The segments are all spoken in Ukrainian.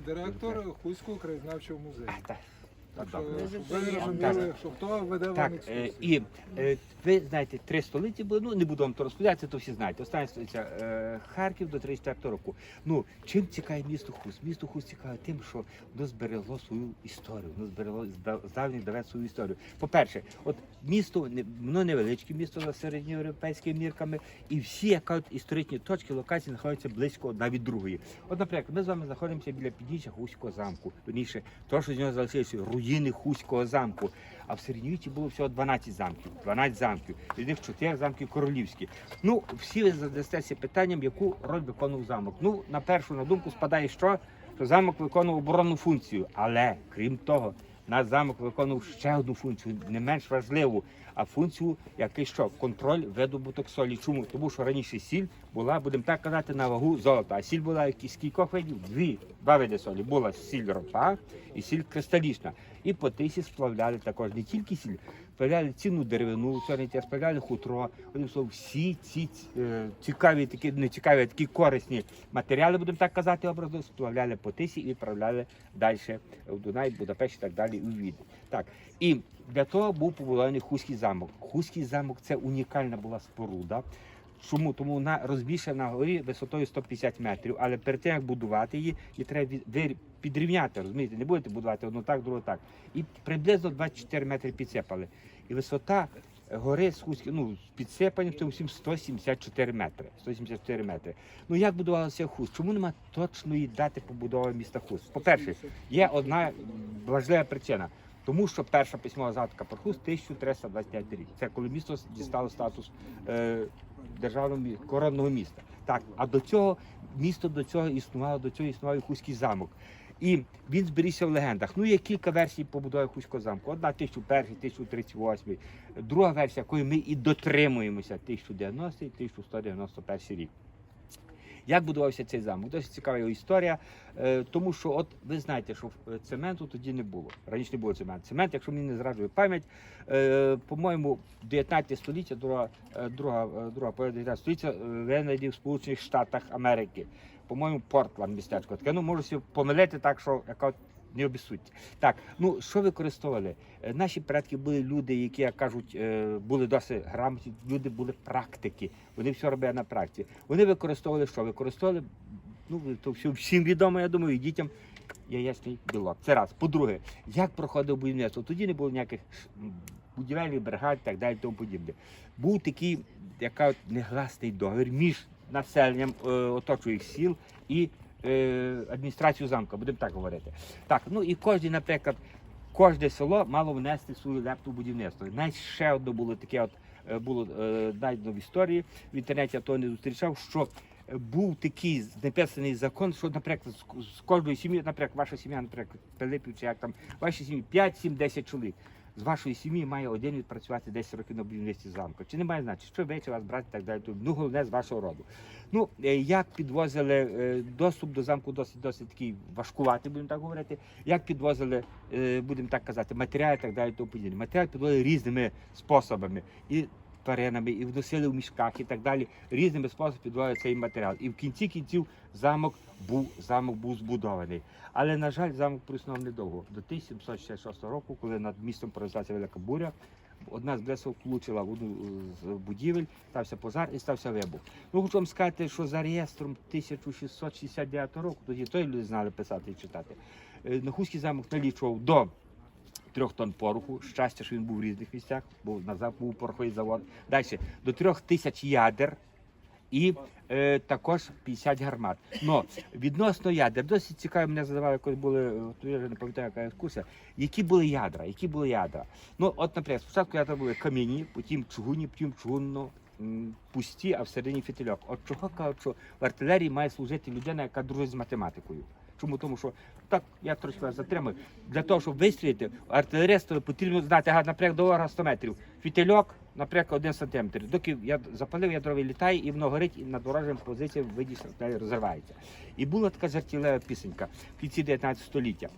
Директор Хуського краєзнавчого музею. Так, Так так, що, щоб ви розуміли, що хто веде вам Так, е, екскурсію. і е, ви знаєте, три столиці були, ну не буду вам то розповідати, це то всі знаєте. Остання столиця е, Харків до 34 року. Ну, чим цікаве місто Хуст? Місто Хуст цікаве тим, що воно зберегло свою історію, воно зберегло з да- з давніх давен свою історію. По-перше, от місто, не- воно невеличке місто за середньоєвропейськими мірками, і всі як кажуть, історичні точки, локації знаходяться близько одна від другої. От, наприклад, ми з вами знаходимося біля підніжжя Хуського замку. Тоніше, то, що з нього залишилися руїни Хуського замку. А в середньовіччі було всього 12 замків. 12 замків. З них 4 замки королівські. Ну, всі ви задастеся питанням, яку роль виконував замок. Ну, на першу на думку спадає, що, що замок виконував оборонну функцію. Але крім того, наш замок виконував ще одну функцію, не менш важливу, а функцію, який що контроль видобуток солі. Чому? Тому що раніше сіль була, будемо так казати, на вагу золота. А сіль була якісь кількох видів? Дві, два види солі. Була сіль ропа і сіль кристалічна. І по тисі сплавляли також не тільки сіль, сплавляли цінну деревину, чорниття, сплавляли хутро. Одним словом, всі ці е, цікаві, такі не цікаві, такі корисні матеріали, будемо так казати, образно, сплавляли по тисі і відправляли далі в Дунай, Будапешт і так далі у Відень. Так, і для того був побудований Хуський замок. Хуський замок це унікальна була споруда. Чому? Тому вона розбільшена на горі висотою 150 метрів, але перед тим як будувати її, її треба підрівняти. Розумієте, не будете будувати одну так, другу так. І приблизно 24 метри підсипали. І висота гори з Хуськи, ну, з підсипанням це всім 174 метри. 174 метри. Ну як будувалося Хуст? Чому немає точної дати побудови міста Хуст? По-перше, є одна важлива причина. Тому що перша письмова згадка про Хуст 1325 рік. Це коли місто дістало статус е, державного мі- коронного міста. Так, а до цього місто до цього існувало, до цього існував Хуський замок. І він зберігся в легендах. Ну, є кілька версій побудови Хуського замку. Одна 1001, 1038. Друга версія, якої ми і дотримуємося 1090 1191 рік. Як будувався цей замок? Досить цікава його історія, е, тому що, от ви знаєте, що е, цементу тоді не було. Раніше не було цемент. Цемент, якщо мені не зраджує пам'ять, е, по-моєму, 19 століття, друга, друга, друга половина 19 століття винайдів в Сполучених Штатах Америки. По-моєму, Портланд містечко. Таке, ну можу помилити так, що яка не обіссудьте. Так, ну що використовували? Е, Наші предки були люди, які, як кажуть, е, були досить грамотні, люди були практики. Вони все робили на практиці. Вони використовували що? Використовували, ну то всім відомо, я думаю, і дітям яєчний білок. Це раз. По-друге, як проходив будівництво? Тоді не було ніяких будівельних бригад і так далі, тому подібне. Був такий, яка негласний договір між населенням е, оточуючих сіл і е, адміністрацією замка, будемо так говорити. Так, ну і кожен, наприклад, кожне село мало внести свою лепту в будівництво. Навіть ще одне було таке, от е, було е, знайдено в історії в інтернеті, я того не зустрічав, що е, був такий написаний закон, що, наприклад, з кожної сім'ї, наприклад, ваша сім'я, наприклад, Пилипів, чи як там, ваші сім'ї 5, 7, 10 чоловік. З вашої сім'ї має один відпрацювати 10 років на будівництві замку. Чи не має значення, що вийде вас брати і так далі. Ну, головне з вашого роду. Ну, е, як підвозили е, доступ до замку досить досить такий важкувати, будемо так говорити. Як підвозили, е, будемо так казати, матеріали і так далі. Тому. Матеріал підвозили різними способами. І тваринами, і вносили в мішках і так далі. Різними способами підвозили цей матеріал. І в кінці кінців замок був, замок був збудований. Але, на жаль, замок проіснував недовго. До 1766 року, коли над містом пролетілася велика буря, одна з блесок влучила в одну з будівель, стався пожар і стався вибух. Ну, хочу вам сказати, що за реєстром 1669 року, тоді той люди знали писати і читати. е, Нахуський замок налічував до трьох тонн пороху. Щастя, що він був в різних місцях, бо назад був пороховий завод. Далі до трьох тисяч ядер і е, також 50 гармат. Но відносно ядер, досить цікаво, мене задавали, коли були, е, я вже не пам'ятаю, яка екскурсія, які були ядра, які були ядра. Ну, от, наприклад, спочатку ядра були кам'яні, потім чугунні, потім чугунно. Пусті, а всередині фітильок. От чого кажуть, що в артилерії має служити людина, яка дружить з математикою. Чому? Тому що так, я трошки вас затримую. Для того, щоб вистрілити, артилеристу потрібно знати, ага, наприклад, до ворога 100 метрів. Фітильок, наприклад, 1 сантиметр. Доки я запалив, ядровий літає, і воно горить, і над ворожим позиція видіш розривається. І була така жартівлива пісенька в кінці 19 століття.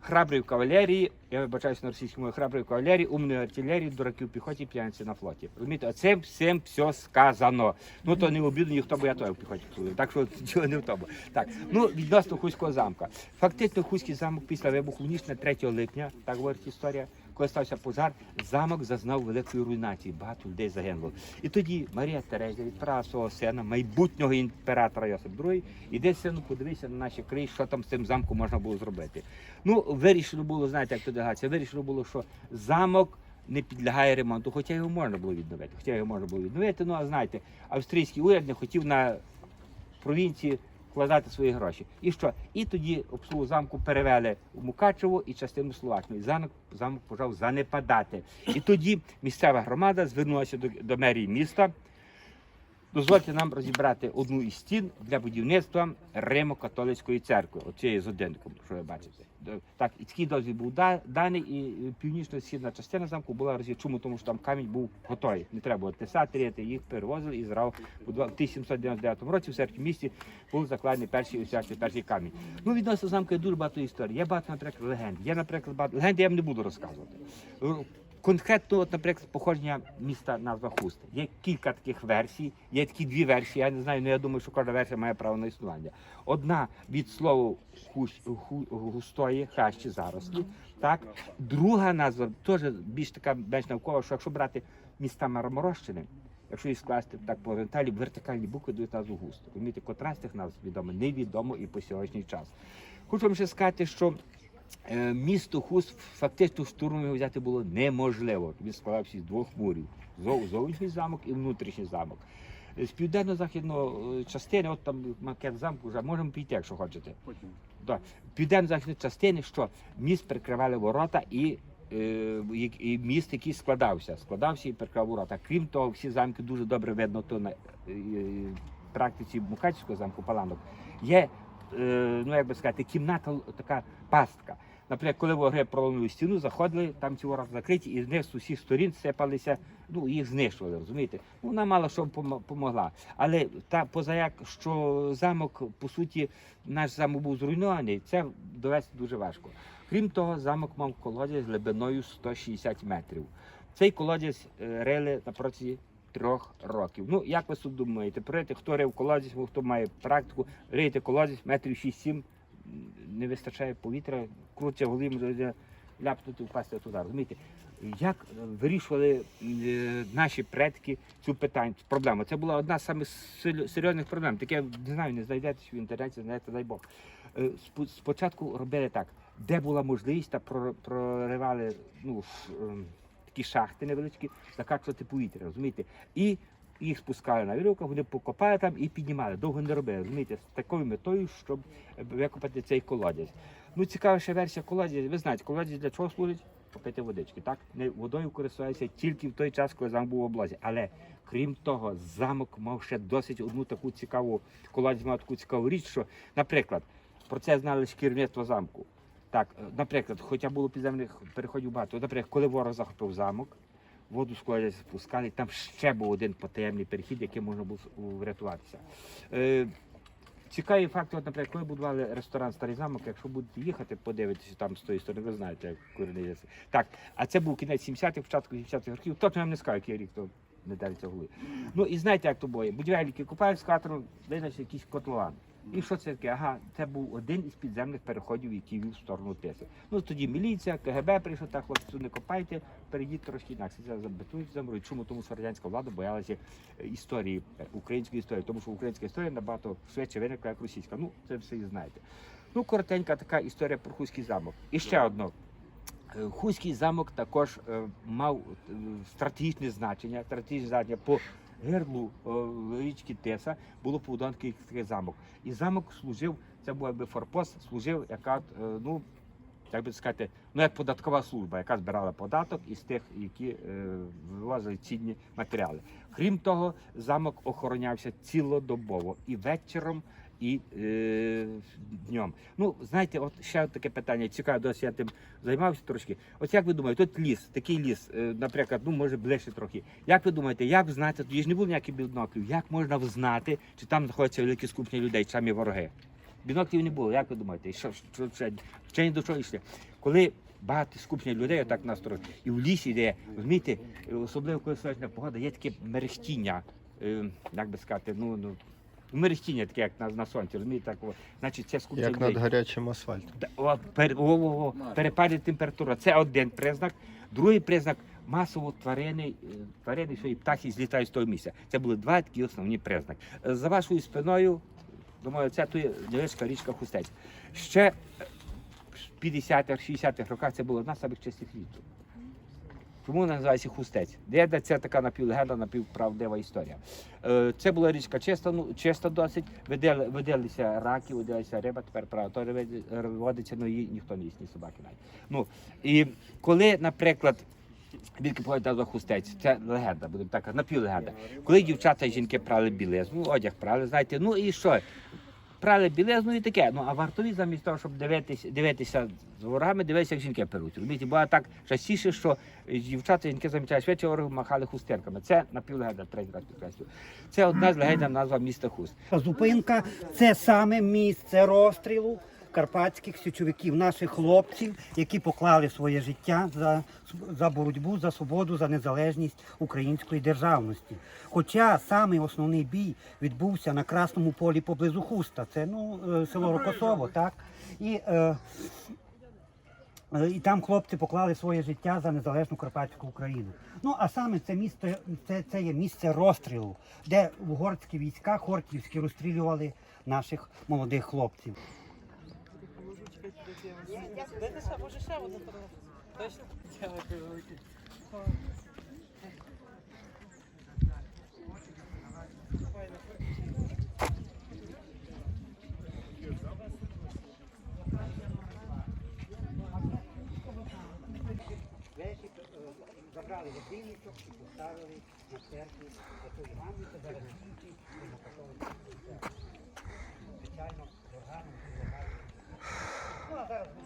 Храброї кавалерії, я вибачаюся на російській мові, храбрів кавалерії, умної артилерії, дураків піхоті, п'яниці на флоті. Розумієте, оце всім все сказано. Ну то не обіду ніхто, бо я той в піхоті служив. Так що діло не в тому. Так, ну відносно Хуського замка. Фактично, Хуський замок після вибуху ніч на 3 липня, так говорить історія. Коли стався пожар, замок зазнав великої руйнації, багато людей загинуло. І тоді Марія Терезія відправила свого сина, майбутнього імператора Йосип II, іди, сину, подивися на наші краї, що там з цим замком можна було зробити. Ну, вирішено було, знаєте, як то делегація, вирішено було, що замок не підлягає ремонту, хоча його можна було відновити. Хоча його можна було відновити. Ну, а знаєте, австрійський уряд не хотів на провінції вкладати свої гроші. І що? І тоді обслугу замку перевели у Мукачево і частину Словаччини. І замок, замок почав занепадати. І тоді місцева громада звернулася до, до мерії міста. Дозвольте нам розібрати одну із стін для будівництва Римо-католицької церкви. Оцієї з одинком, що ви бачите. Так, і такий дозвіл був даний, і північно-східна частина замку була розві. Чому? Тому що там камінь був готовий. Не треба було тесати, рити, їх перевозили і зрав у в 1799 році в серпні місті був закладений перший освячений перший камінь. Ну, відносно замку є дуже багато історій. Є багато, наприклад, легенд. Є, наприклад, багато легенд я вам не буду розказувати. Конкретно, от, наприклад, походження міста назва Хуст. Є кілька таких версій, є такі дві версії. Я не знаю, але я думаю, що кожна версія має право на існування. Одна від слова хущ, ху, густої, хащі зарослі. Так? Друга назва теж більш така більш наукова, що якщо брати міста Марморощини, якщо їх скласти так по орієнталі, вертикальні букви дають назву густо. Розумієте, котра з тих назв відомо, невідомо і по сьогоднішній час. Хочу вам ще сказати, що Місто Хуст фактично штурмом його взяти було неможливо. Він складався з двох мурів: зовнішній замок і внутрішній замок. Е, З південно-західної е, частини, от там макет замку, вже можемо піти, якщо хочете. Потім. Да. Південно-західної частини, що міст прикривали ворота і, е, і, і міст, який складався, складався і прикривав ворота. Крім того, всі замки дуже добре видно то на е, е, практиці Мукачівського замку Паланок. Є, е, ну як би сказати, кімната така пастка. Наприклад, коли вороги проломили стіну, заходили, там ці ворота закриті, і з них з усіх сторін сипалися, ну їх знищували, розумієте? Вона мало що допомогла. Але та позаяк, що замок, по суті, наш замок був зруйнований, це довести дуже важко. Крім того, замок мав колодязь глибиною 160 метрів. Цей колодязь е, рили на протязі трьох років. Ну, як ви тут думаєте, прийти, хто рив колодязь, хто має практику, рийте колодязь метрів 6-7, не вистачає повітря, крутя може ляпнути, впасти туди. Розумієте? Як вирішували е, наші предки цю питання, проблему? Це була одна з самих серйозних проблем. Таке не знаю, не знайдете в інтернеті, знаєте, дай Бог. Е, Спочатку робили так, де була можливість, та про- проривали ну, ем, такі шахти невеличкі, закачувати повітря, розумієте? І їх спускали на вірьовках, вони покопали там і піднімали. Довго не робили, розумієте, з такою метою, щоб е, викопати цей колодязь. Ну, цікава версія колодязь. Ви знаєте, колодязь для чого служить? Попити водички. Так, не водою користуються тільки в той час, коли замок був в облозі. Але крім того, замок мав ще досить одну таку цікаву колодязь мав таку цікаву річ, що, наприклад, про це знали ж керівництво замку. Так, е, наприклад, хоча було підземних переходів багато. Наприклад, коли ворог захопив замок, воду з спускали, там ще був один потаємний перехід, яким можна було врятуватися. Е, Цікавий факт, от, наприклад, коли будували ресторан Старий замок, якщо будете їхати, подивитися там з тої сторони, ви знаєте, як коріння. Так, а це був кінець 70-х, початку 70-х років. Точно я вам не скажу, який рік то не дариться голови. Ну і знаєте, як то боє. Будівельники купають з катером, визначить якийсь котлован. І що це таке? Ага, це був один із підземних переходів, який вів в сторону Тиси. Ну тоді міліція, КГБ прийшов, так хлопці, не копайте, перейдіть трошки інакше. Це забетують замрують. Чому? Тому що радянська влада боялася е, історії, е, української історії, тому що українська історія набагато швидше виникла, як російська. Ну, це все і знаєте. Ну, коротенька така історія про Хуський замок. І ще одно. Е, Хуський замок також мав стратегічне значення, стратегічне значення по герлу е, річки Теса було побудований такий замок. І замок служив, це був якби форпост, служив яка, е, ну, як би сказати, ну як податкова служба, яка збирала податок із тих, які е, вивозили цінні матеріали. Крім того, замок охоронявся цілодобово і вечором, і е, днем. Ну, знаєте, от ще таке питання, цікаве, досі я тим займався трошки. От як ви думаєте, тут ліс, такий ліс, е, наприклад, ну може ближче трохи. Як ви думаєте, як знати, тоді ж не було ніяких білноклів, як можна взнати, чи там знаходяться великі скупні людей, чи самі вороги? Біноклів не було, як ви думаєте? Що, що, що, вчені до чого йшли? Коли багато скупчення людей отак на і в лісі, де, розумієте, особливо коли сонячна погода, є таке мерехтіння, е, як би сказати, ну, ну, мерехтіння таке, як на, на сонці, розумієте, так, о, значить це скупчення Як над гарячим асфальтом. Да, О, пер, о, о, о, перепади температури. Це один признак. Другий признак масово тварини, е, тварини, що і птахи злітають з того місця. Це були два такі основні признаки. Е, За вашою спиною, думаю, це тут невеличка річка Хустець. Ще е, в 50-х, 60-х роках це була одна з самих чистих річок. Вона називається Хустець? Де це така напівлегенда, напівправдива історія. Е, Це була річка чиста, ну, чиста досить, видели, виделися раки, виделися риба, тепер правда, види- водиться, ну її ніхто не їсть, ні собаки навіть. Ну, і коли, наприклад, Відки назва хустець, це легенда, будемо так напівлегенда. Коли дівчата і жінки прали білизну, одяг прали, знаєте, ну і що? Прали білизну і таке. Ну а вартові замість того, щоб дивитися, дивитися з ворогами, дивитися, як жінки перуть. Розумієте, бо так частіше, що дівчата жінки замічають швидше ворогів махали хустинками. Це напівлегенда, третій раз підкреслю. Це одна з легенд назва міста Хуст. Зупинка це саме місце розстрілу карпатських січовиків, наших хлопців, які поклали своє життя за, за боротьбу за свободу, за незалежність української державності. Хоча самий основний бій відбувся на Красному полі поблизу Хуста, це ну, е, село Рокосово, так? І, е, Е, І там хлопці поклали своє життя за незалежну Карпатську Україну. Ну а саме це місце, це, це є місце розстрілу, де угорські війська хорківські розстрілювали наших молодих хлопців. Дайте ще, може ще одну фотографію. Забрали годинничок і поставили на церкві Святої Іванівки, зараз на католицькій церкві. Звичайно, Yeah.